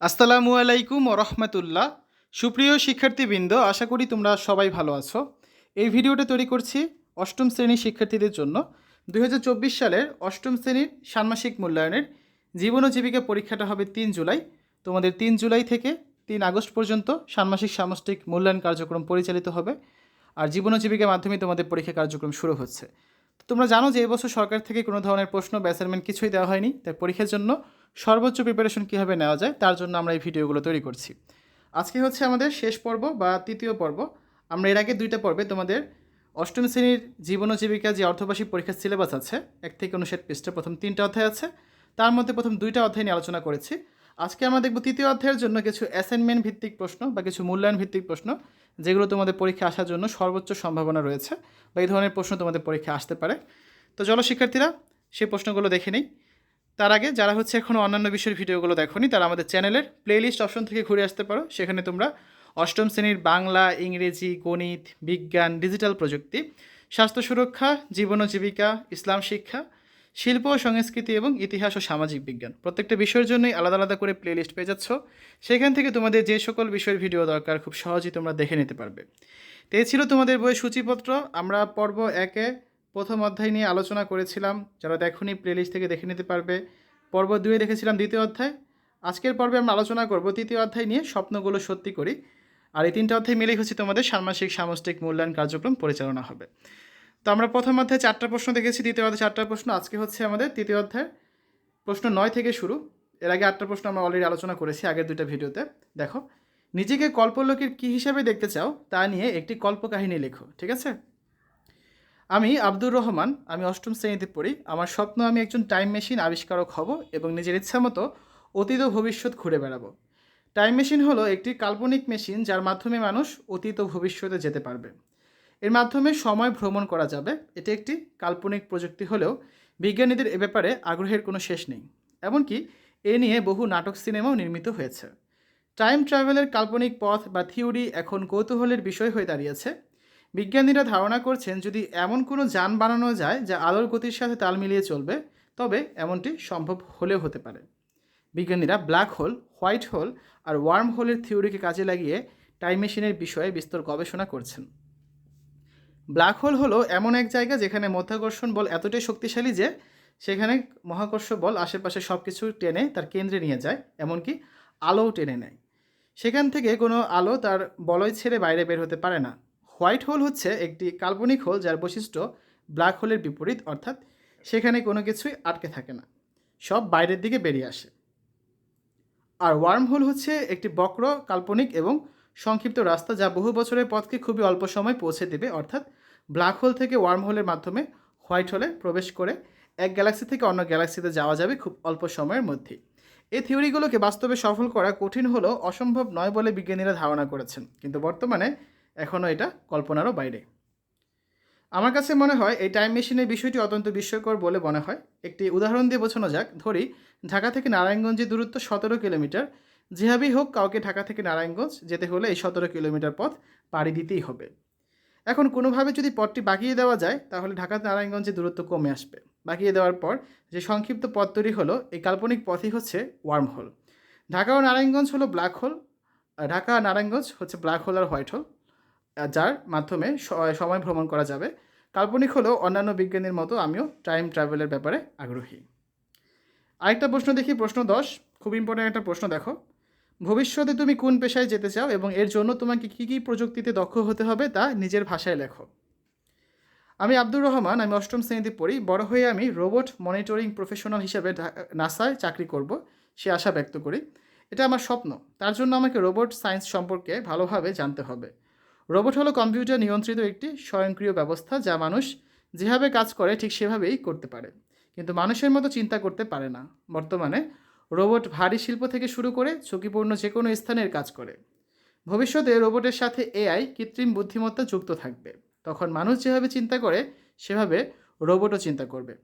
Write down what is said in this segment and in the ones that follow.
আসসালামু আলাইকুম রহমতুল্লাহ। সুপ্রিয় শিক্ষার্থীবৃন্দ, আশা করি তোমরা সবাই ভালো আছো। এই ভিডিওটা তৈরি করছি অষ্টম শ্রেণির শিক্ষার্থীদের জন্য। দু হাজার চব্বিশ সালের অষ্টম শ্রেণির ষান্মাসিক মূল্যায়নের জীবন ও জীবিকা পরীক্ষাটা হবে তিন জুলাই। তোমাদের তিন জুলাই থেকে তিন আগস্ট পর্যন্ত ষান্মাসিক সামষ্টিক মূল্যায়ন কার্যক্রম পরিচালিত হবে আর জীবন ও জীবিকার মাধ্যমে তোমাদের পরীক্ষা কার্যক্রম শুরু হচ্ছে। তোমরা জানো যে এবছর সরকার থেকে কোনো ধরনের প্রশ্ন বা অ্যাসাইনমেন্ট কিছুই দেওয়া হয়নি। তাই পরীক্ষার জন্য সর্বোচ্চ প্রিপারেশন কীভাবে নেওয়া যায়, তার জন্য আমরা এই ভিডিওগুলো তৈরি করছি। আজকে হচ্ছে আমাদের শেষ পর্ব বা তৃতীয় পর্ব। আমরা এর আগে দুইটা পর্বে তোমাদের অষ্টম শ্রেণির জীবন ও জীবিকা যে অর্থবার্ষিক পরীক্ষার সিলেবাস আছে, এক থেকে অনুষেদ পৃষ্ঠে প্রথম তিনটা অধ্যায় আছে, তার মধ্যে প্রথম দুইটা অধ্যায় নিয়ে আলোচনা করেছি। আজকে আমরা দেখব তৃতীয় অধ্যায়ের জন্য কিছু অ্যাসাইনমেন্ট ভিত্তিক প্রশ্ন বা কিছু মূল্যায়ন ভিত্তিক প্রশ্ন, যেগুলো তোমাদের পরীক্ষা আসার জন্য সর্বোচ্চ সম্ভাবনা রয়েছে বা এই ধরনের প্রশ্ন তোমাদের পরীক্ষা আসতে পারে। তো চলো শিক্ষার্থীরা, সেই প্রশ্নগুলো দেখে নিই। তার আগে যারা হচ্ছে এখনও অন্যান্য বিষয়ের ভিডিওগুলো দেখোনি, তারা আমাদের চ্যানেলের প্লেলিস্ট অপশন থেকে ঘুরে আসতে পারো। সেখানে তোমরা অষ্টম শ্রেণির বাংলা, ইংরেজি, গণিত, বিজ্ঞান ডিজিটাল প্রযুক্তি, স্বাস্থ্য সুরক্ষা, জীবন ও জীবিকা, ইসলাম শিক্ষা, শিল্প ও সংস্কৃতি এবং ইতিহাস ও সামাজিক বিজ্ঞান। প্রত্যেকটা বিষয়ের জন্যই আলাদা আলাদা করে প্লেলিস্ট পেয়ে যাচ্ছ। সেখান থেকে তোমাদের যে সকল বিষয়ের ভিডিও দরকার, খুব সহজেই তোমরা দেখে নিতে পারবে। তো এই ছিল তোমাদের বইয়ের সূচিপত্র। আমরা পর্ব একে প্রথম অধ্যায় নিয়ে আলোচনা করেছিলাম। যারা দেখুনি প্লেলিস্ট থেকে দেখে নিতে পারবে। পর্ব দুয়ে দেখেছিলাম দ্বিতীয় অধ্যায়। আজকের পর্বে আমরা আলোচনা করব তৃতীয় অধ্যায় নিয়ে স্বপ্নগুলো সত্যি করি। আর এই তিনটা অধ্যায় মিলেই হচ্ছে তোমাদের ষান্মাসিক সামষ্টিক মূল্যায়ন কার্যক্রম পরিচালনা হবে। তো আমরা প্রথম অধ্যায়ে চারটা প্রশ্ন দেখেছি, দ্বিতীয় অধ্যায় চারটা প্রশ্ন, আজকে হচ্ছে আমাদের তৃতীয় অধ্যায়। প্রশ্ন নয় থেকে শুরু। এর আগে আটটা প্রশ্ন আমরা অলরেডি আলোচনা করেছি আগের দুইটা ভিডিওতে। দেখো, নিজেকে কল্পলোকের কী হিসাবে দেখতে চাও তা নিয়ে একটি কল্পকাহিনী লেখো, ঠিক আছে? আমি আব্দুর রহমান, আমি অষ্টম শ্রেণীতে পড়ি। আমার স্বপ্ন আমি একজন টাইম মেশিন আবিষ্কারক হব এবং নিজের ইচ্ছা মতো অতীত ও ভবিষ্যৎ ঘুরে বেড়াবো। টাইম মেশিন হলো একটি কাল্পনিক মেশিন যার মাধ্যমে মানুষ অতীত ও ভবিষ্যতে যেতে পারবে। এর মাধ্যমে সময় ভ্রমণ করা যাবে। এটি একটি কাল্পনিক প্রযুক্তি হলেও বিজ্ঞানীদের এ ব্যাপারে আগ্রহের কোনো শেষ নেই। এমনকি এ নিয়ে বহু নাটক সিনেমাও নির্মিত হয়েছে। টাইম ট্রাভেলের কাল্পনিক পথ বা থিওরি এখন কৌতূহলের বিষয় হয়ে দাঁড়িয়েছে। বিজ্ঞানীরা ধারণা করছেন, যদি এমন কোনো যান বানানো যায় যা আলোর গতির সাথে তাল মিলিয়ে চলবে, তবে এমনটি সম্ভব হলেও হতে পারে। বিজ্ঞানীরা ব্ল্যাক হোল, হোয়াইট হোল আর ওয়ার্ম হোলের থিওরিকে কাজে লাগিয়ে টাইম মেশিনের বিষয়ে বিস্তর গবেষণা করছেন। ব্ল্যাক হোল হলো এমন এক জায়গা যেখানে মধ্যাকর্ষণ বল এতটাই শক্তিশালী যে সেখানে মহাকর্ষ বল আশেপাশে সব কিছু টেনে তার কেন্দ্রে নিয়ে যায়, এমনকি আলোও টেনে নেয়। সেখান থেকে কোনো আলো তার বলয় ছেড়ে বাইরে বের হতে পারে না। হোয়াইট হোল হচ্ছে একটি কাল্পনিক হোল যার বৈশিষ্ট্য ব্ল্যাক হোলের বিপরীত, অর্থাৎ সেখানে কোনো কিছুই আটকে থাকে না, সব বাইরের দিকে বেরিয়ে আসে। আর ওয়ার্ম হোল হচ্ছে একটি বক্র, কাল্পনিক এবং সংক্ষিপ্ত রাস্তা যা বহু বছরের পথকে খুবই অল্প সময় পৌঁছে দেবে, অর্থাৎ ব্ল্যাক হোল থেকে ওয়ার্ম হোলের মাধ্যমে হোয়াইট হোলে প্রবেশ করে এক গ্যালাক্সি থেকে অন্য গ্যালাক্সিতে যাওয়া যাবে খুব অল্প সময়ের মধ্যেই এই থিওরিগুলোকে বাস্তবে সফল করা কঠিন হলেও অসম্ভব নয় বলে বিজ্ঞানীরা ধারণা করেছেন। কিন্তু বর্তমানে এখনও এটা কল্পনারও বাইরে। আমার কাছে মনে হয় এই টাইম মেশিনের বিষয়টি অত্যন্ত বিস্ময়কর বলে মনে হয়। একটি উদাহরণ দিয়ে বোঝানো যাক। ধরি, ঢাকা থেকে নারায়ণগঞ্জের দূরত্ব সতেরো কিলোমিটার। যেভাবেই হোক, কাউকে ঢাকা থেকে নারায়ণগঞ্জ যেতে হলে এই সতেরো কিলোমিটার পথ পাড়ি দিতেই হবে। এখন কোনোভাবে যদি পথটি বাকিয়ে দেওয়া যায়, তাহলে ঢাকা নারায়ণগঞ্জের দূরত্ব কমে আসবে। বাকিয়ে দেওয়ার পর যে সংক্ষিপ্ত পথ তৈরি হলো, এই কাল্পনিক পথই হচ্ছে ওয়ার্ম হোল ঢাকা ও নারায়ণগঞ্জ হলো ব্ল্যাক হোল ঢাকা নারায়ণগঞ্জ হচ্ছে ব্ল্যাক হোল আর হোয়াইট হোল যার মাধ্যমে সময় ভ্রমণ করা যাবে। কাল্পনিক হলেও অন্যান্য বিজ্ঞানীর মতো আমিও টাইম ট্রাভেলের ব্যাপারে আগ্রহী। আরেকটা প্রশ্ন দেখি, প্রশ্ন দশ। খুব ইম্পর্ট্যান্ট একটা প্রশ্ন দেখো। ভবিষ্যতে তুমি কোন পেশায় যেতে চাও এবং এর জন্য তোমাকে কী কী প্রযুক্তিতে দক্ষ হতে হবে তা নিজের ভাষায় লেখো। আমি আব্দুর রহমান, আমি অষ্টম শ্রেণীতে পড়ি। বড় হয়ে আমি রোবট মনিটরিং প্রফেশনাল হিসাবে নাসায় চাকরি করব, সে আশা ব্যক্ত করি। এটা আমার স্বপ্ন। তার জন্য আমাকে রোবট সায়েন্স সম্পর্কে ভালোভাবে জানতে হবে। রোবট হলো কম্পিউটার নিয়ন্ত্রিত একটি স্বয়ংক্রিয় ব্যবস্থা যা মানুষ যেভাবে কাজ করে ঠিক সেভাবেই করতে পারে। কিন্তু মানুষের মতো চিন্তা করতে পারে না। বর্তমানে রোবট ভারী শিল্প থেকে শুরু করে ঝুঁকিপূর্ণ যে কোনো স্থানের কাজ করে। ভবিষ্যতে রোবটের সাথে এআই কৃত্রিম বুদ্ধিমত্তা যুক্ত থাকবে। তখন মানুষ যেভাবে চিন্তা করে, সেভাবে রোবটও চিন্তা করবে।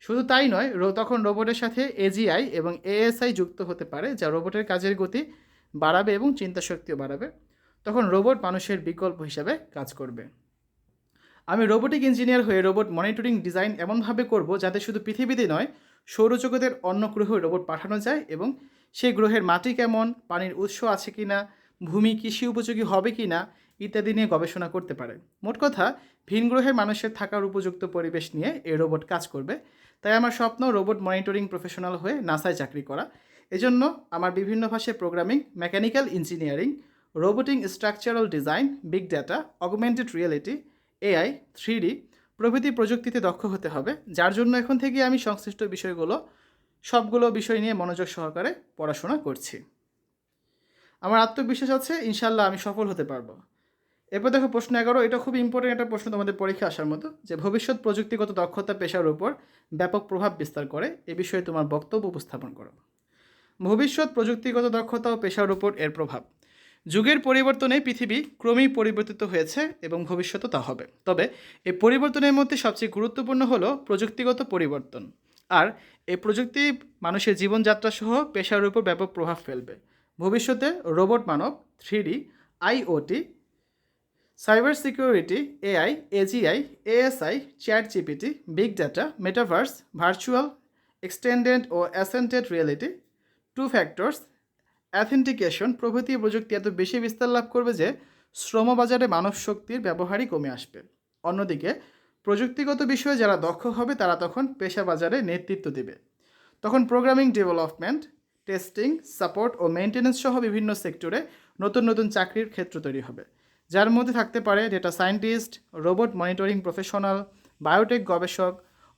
শুধু তাই নয় তখন রোবটের সাথে এজিআই এবং এএসআই যুক্ত হতে পারে, যা রোবটের কাজের গতি বাড়াবে এবং চিন্তা শক্তিও বাড়াবে। তখন রোবট মানুষের বিকল্প হিসাবে কাজ করবে। আমি রোবোটিক ইঞ্জিনিয়ার হয়ে রোবট মনিটরিং ডিজাইন এমনভাবে করব যাতে শুধু পৃথিবীতে নয়, সৌরজগতের অন্য গ্রহে রোবট পাঠানো যায় এবং সেই গ্রহের মাটি কেমন, পানির উৎস আছে কি না ভূমি কৃষি উপযোগী হবে কি না ইত্যাদি নিয়ে গবেষণা করতে পারে। মোট কথা, ভিন গ্রহে মানুষের থাকার উপযুক্ত পরিবেশ নিয়ে এই রোবট কাজ করবে। তাই আমার স্বপ্ন রোবট মনিটরিং প্রফেশনাল হয়ে নাসায় চাকরি করা। এজন্য আমার বিভিন্ন ভাষায় programming mechanical engineering robotics structural design big data augmented reality AI three প্রভৃতি প্রযুক্তিতে দক্ষ হতে হবে, যার জন্য এখন থেকে আমি সংশ্লিষ্ট বিষয়গুলো, সবগুলো বিষয় নিয়ে মনোযোগ সহকারে পড়াশোনা করছি। আমার আত্মবিশ্বাস আছে ইনশাল্লাহ আমি সফল হতে পারব। এরপর দেখো প্রশ্ন এগারো, এটা খুব ইম্পর্টেন্ট একটা প্রশ্ন তোমাদের পরীক্ষা আসার মতো, যে ভবিষ্যৎ প্রযুক্তিগত দক্ষতা পেশার উপর ব্যাপক প্রভাব বিস্তার করে, এ বিষয়ে তোমার বক্তব্য উপস্থাপন করো। ভবিষ্যৎ প্রযুক্তিগত দক্ষতা ও পেশার উপর এর প্রভাব। যুগের পরিবর্তনে পৃথিবী ক্রমেই পরিবর্তিত হয়েছে এবং ভবিষ্যতে তা হবে। তবে এই পরিবর্তনের মধ্যে সবচেয়ে গুরুত্বপূর্ণ হলো প্রযুক্তিগত পরিবর্তন। আর এই প্রযুক্তি মানুষের জীবনযাত্রা সহ পেশার উপর ব্যাপক প্রভাব ফেলবে। ভবিষ্যতে রোবট মানব three IoT cyber security AI AGI ASI chat GPT big data, metaverse, virtual, extended ও augmented reality, two factors authentication প্রভৃতি প্রযুক্তি এত বেশি বিস্তার লাভ করবে যে শ্রমবাজারে মানব শক্তির ব্যবহারই কমে আসবে। অন্যদিকে, প্রযুক্তিগত বিষয়ে যারা দক্ষ হবে, তারা তখন পেশা বাজারে নেতৃত্ব দেবে। তখন প্রোগ্রামিং ডেভেলপমেন্ট, টেস্টিং, সাপোর্ট ও মেনটেন্যান্স সহ বিভিন্ন সেক্টরে নতুন নতুন চাকরির ক্ষেত্র তৈরি হবে। যার মধ্যে থাকতে পারে data scientist, robot monitoring professional, biotech গবেষক,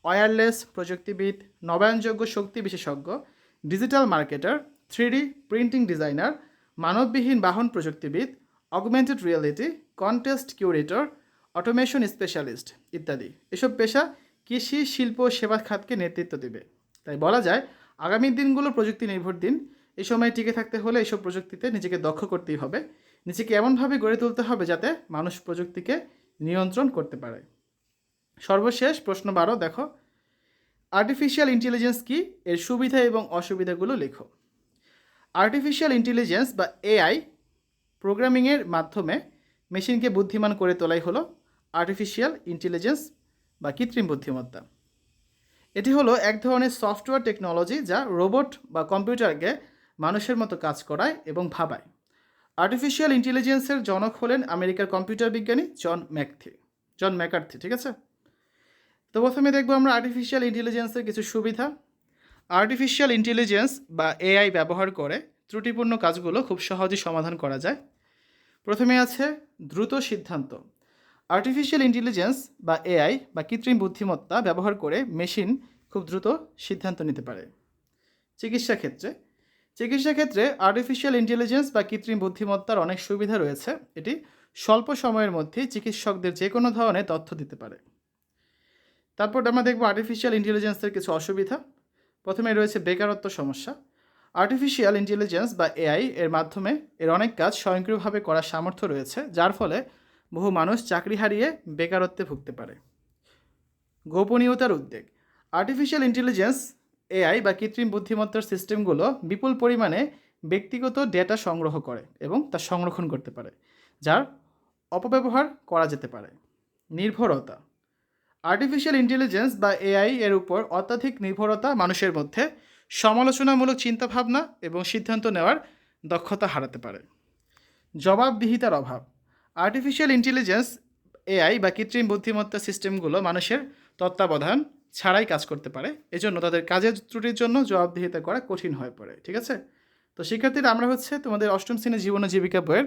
ওয়্যারলেস প্রযুক্তিবিদ, নবায়নযোগ্য শক্তি বিশেষজ্ঞ, digital marketer three D printing designer, মানববিহীন বাহন প্রযুক্তিবিদ augmented reality contest curator automation specialist ইত্যাদি। এসব পেশা কৃষি, শিল্প, সেবা খাতকে নেতৃত্ব দেবে। তাই বলা যায়, আগামী দিনগুলো প্রযুক্তি নির্ভর দিন। এই সময় টিকে থাকতে হলে এসব প্রযুক্তিতে নিজেকে দক্ষ করতেই হবে। নিজেকে এমনভাবে গড়ে তুলতে হবে যাতে মানুষ প্রযুক্তিকে নিয়ন্ত্রণ করতে পারে। সর্বশেষ প্রশ্ন বারো, দেখো। আর্টিফিশিয়াল ইন্টেলিজেন্স কি? এর সুবিধা এবং অসুবিধাগুলো লেখো। আর্টিফিশিয়াল ইন্টেলিজেন্স বা এআই প্রোগ্রামিংয়ের মাধ্যমে মেশিনকে বুদ্ধিমান করে তোলাই হলো আর্টিফিশিয়াল ইন্টেলিজেন্স বা কৃত্রিম বুদ্ধিমত্তা। এটি হলো এক ধরনের সফটওয়্যার টেকনোলজি যা রোবট বা কম্পিউটারকে মানুষের মতো কাজ করায় এবং ভাবায়। আর্টিফিশিয়াল ইন্টেলিজেন্সের জনক হলেন আমেরিকার কম্পিউটার বিজ্ঞানী জন ম্যাকথি, জন ম্যাকার্থি, ঠিক আছে? তো প্রথমে দেখব আমরা আর্টিফিশিয়াল ইন্টেলিজেন্সের কিছু সুবিধা। আর্টিফিশিয়াল ইন্টেলিজেন্স বা এআই ব্যবহার করে ত্রুটিপূর্ণ কাজগুলো খুব সহজেই সমাধান করা যায়। প্রথমে আছে দ্রুত সিদ্ধান্ত। আর্টিফিশিয়াল ইন্টেলিজেন্স বা এআই বা কৃত্রিম বুদ্ধিমত্তা ব্যবহার করে মেশিন খুব দ্রুত সিদ্ধান্ত নিতে পারে। চিকিৎসা ক্ষেত্রে। চিকিৎসা ক্ষেত্রে আর্টিফিশিয়াল ইন্টেলিজেন্স বা কৃত্রিম বুদ্ধিমত্তার অনেক সুবিধা রয়েছে। এটি স্বল্প সময়ের মধ্যেই চিকিৎসকদের যে কোনো ধরনের তথ্য দিতে পারে। তারপর আমরা দেখব আর্টিফিশিয়াল ইন্টেলিজেন্সের কিছু অসুবিধা। প্রথমে রয়েছে বেকারত্ব সমস্যা। আর্টিফিশিয়াল ইন্টেলিজেন্স বা এআই এর মাধ্যমে এর অনেক কাজ স্বয়ংক্রিয়ভাবে করার সামর্থ্য রয়েছে, যার ফলে বহু মানুষ চাকরি হারিয়ে বেকারত্বে ভুগতে পারে। গোপনীয়তার উদ্বেগ। আর্টিফিশিয়াল ইন্টেলিজেন্স এআই বা কৃত্রিম বুদ্ধিমত্তার সিস্টেমগুলো বিপুল পরিমাণে ব্যক্তিগত ডেটা সংগ্রহ করে এবং তা সংরক্ষণ করতে পারে, যার অপব্যবহার করা যেতে পারে। নির্ভরতা। আর্টিফিশিয়াল ইন্টেলিজেন্স বা এআই এর উপর অত্যাধিক নির্ভরতা মানুষের মধ্যে সমালোচনামূলক চিন্তাভাবনা এবং সিদ্ধান্ত নেওয়ার দক্ষতা হারাতে পারে। জবাবদিহিতার অভাব। আর্টিফিশিয়াল ইন্টেলিজেন্স এআই বা কৃত্রিম বুদ্ধিমত্তা সিস্টেমগুলো মানুষের তত্ত্বাবধান ছাড়াই কাজ করতে পারে। এজন্য তাদের কাজের ত্রুটির জন্য জবাবদিহিতা করা কঠিন হয়ে পড়ে, ঠিক আছে? তো শিক্ষার্থীরা, আমরা হচ্ছে তোমাদের অষ্টম শ্রেণির জীবন জীবিকা বইয়ের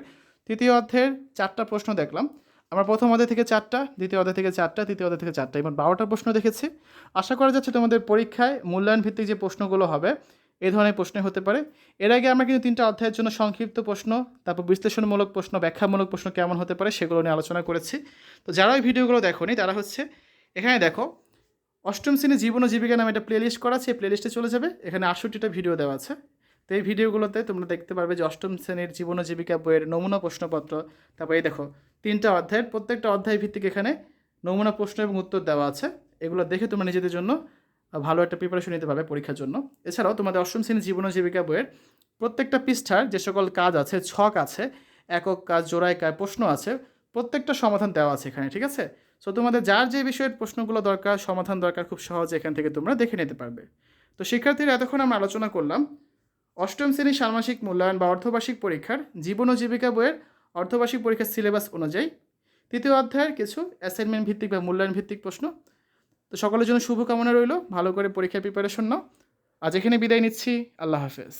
তৃতীয় অধ্যায়ের চারটা প্রশ্ন দেখলাম। আমরা প্রথম অধ্যায় থেকে চারটা, দ্বিতীয় অধ্যায় থেকে চারটা, তৃতীয় অধ্যায় থেকে চারটা, এবার বারোটা প্রশ্ন দেখেছি। আশা করা যাচ্ছে তোমাদের পরীক্ষায় মূল্যায়ন ভিত্তিক যে প্রশ্নগুলো হবে এই ধরনের প্রশ্ন হতে পারে। এর আগে আমরা কিন্তু তিনটা অধ্যায়ের জন্য সংক্ষিপ্ত প্রশ্ন, তারপর বিশ্লেষণমূলক প্রশ্ন, ব্যাখ্যামূলক প্রশ্ন কেমন হতে পারে সেগুলো নিয়ে আলোচনা করেছি। তো যারা ওই ভিডিওগুলো দেখোনি, তারা হচ্ছে, এখানে দেখো, অষ্টম শ্রেণি জীবন ও জীবিকা নামে একটা প্লেলিস্ট করা আছে, এই প্লেলিস্টে চলে যাবে। এখানে আটষট্টিটা ভিডিও দেওয়া আছে। তো এই ভিডিওগুলোতে তোমরা দেখতে পারবে যে অষ্টম শ্রেণির জীবন জীবিকা বইয়ের নমুনা প্রশ্নপত্র। তারপর এই দেখো, তিনটা অধ্যায়ের, প্রত্যেকটা অধ্যায় ভিত্তিক এখানে নমুনা প্রশ্ন এবং উত্তর দেওয়া আছে। এগুলো দেখে তোমরা নিজেদের জন্য ভালো একটা প্রিপারেশন নিতে পারবে পরীক্ষার জন্য। এছাড়াও তোমাদের অষ্টম শ্রেণির জীবন জীবিকা বইয়ের প্রত্যেকটা পৃষ্ঠার যে সকল কাজ আছে, ছক আছে, একক কাজ, জোড়ায় কাজ, প্রশ্ন আছে, প্রত্যেকটা সমাধান দেওয়া আছে এখানে, ঠিক আছে? সো তোমাদের যার যে বিষয়ের প্রশ্নগুলো দরকার, সমাধান দরকার, খুব সহজে এখান থেকে তোমরা দেখে নিতে পারবে। তো শিক্ষার্থীরা, এতক্ষণ আমরা আলোচনা করলাম অষ্টম শ্রেণির ষান্মাসিক মূল্যায়ন বা অর্ধবার্ষিক পরীক্ষার জীবন ও জীবিকা বইয়ের অর্ধবার্ষিক পরীক্ষার সিলেবাস অনুযায়ী তৃতীয় অধ্যায়ের কিছু অ্যাসাইনমেন্ট ভিত্তিক বা মূল্যায়ন ভিত্তিক প্রশ্ন। তো সকলের জন্য শুভকামনা রইল। ভালো করে পরীক্ষার প্রিপারেশন নাও। আজ এখানে বিদায় নিচ্ছি। আল্লাহ হাফেজ।